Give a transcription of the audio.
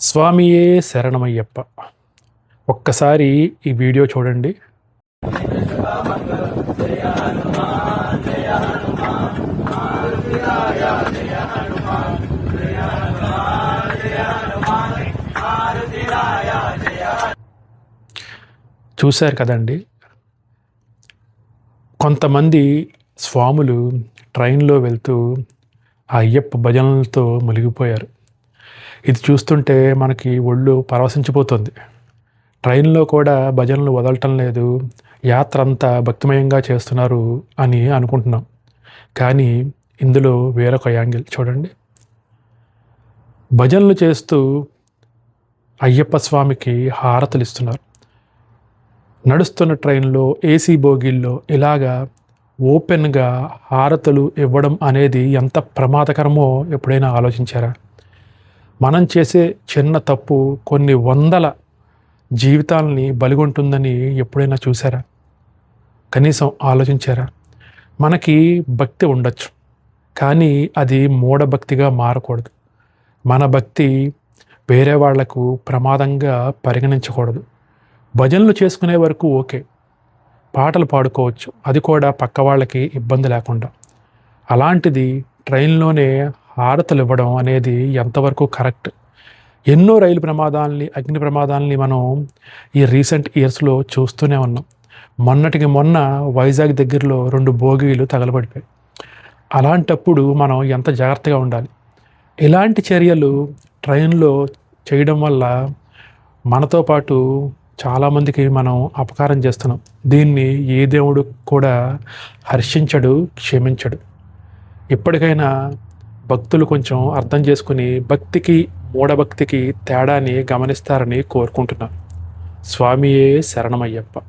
స్వామియే శరణమయ్యప్ప. ఒక్కసారి ఈ వీడియో చూడండి. చూశారు కదండి? కొంతమంది స్వాములు ట్రైన్లో వెళ్తూ ఆ అయ్యప్ప భజనలతో మునిగిపోయారు. ఇది చూస్తుంటే మనకి ఒళ్ళు పరవశించిపోతుంది. ట్రైన్లో కూడా భజనలు వదలటం లేదు. యాత్ర అంతా భక్తిమయంగా చేస్తున్నారు అని అనుకుంటున్నాం. కానీ ఇందులో వేరొక యాంగిల్ చూడండి. భజనలు చేస్తూ అయ్యప్ప స్వామికి హారతలు ఇస్తున్నారు. నడుస్తున్న ట్రైన్లో ఏసీ బోగీల్లో ఇలాగా ఓపెన్గా హారతలు ఇవ్వడం అనేది ఎంత ప్రమాదకరమో ఎప్పుడైనా ఆలోచించారా? మనం చేసే చిన్న తప్పు కొన్ని వందల జీవితాలని బలిగొంటుందని ఎప్పుడైనా చూసారా కనీసం ఆలోచించారా? మనకి భక్తి ఉండొచ్చు కానీ అది మూఢభక్తిగా మారకూడదు. మన భక్తి వేరే వాళ్ళకు ప్రమాదంగా పరిగణించకూడదు. భజనలు చేసుకునే వరకు ఓకే పాటలు పాడుకోవచ్చు అది కూడా పక్క వాళ్ళకి ఇబ్బంది లేకుండా. అలాంటిది ట్రైన్లోనే హారతలు ఇవ్వడం అనేది ఎంతవరకు కరెక్ట్? ఎన్నో రైలు ప్రమాదాలని అగ్ని ప్రమాదాలని మనం ఈ రీసెంట్ ఇయర్స్లో చూస్తూనే ఉన్నాం. మొన్నటికి మొన్న వైజాగ్ దగ్గరలో రెండు బోగీలు తగలబడిపోయాయి. అలాంటప్పుడు మనం ఎంత జాగ్రత్తగా ఉండాలి? ఇలాంటి చర్యలు ట్రైన్లో చేయడం వల్ల మనతో పాటు చాలామందికి మనం అపకారం చేస్తున్నాం. దీన్ని ఏ దేవుడు కూడా హర్షించడు క్షమించడు. ఇప్పటికైనా భక్తులు కొంచెం అర్థం చేసుకుని భక్తికి మూఢభక్తికి తేడాని గమనిస్తారని కోరుకుంటున్నాను. స్వామియే శరణమయ్యప్ప.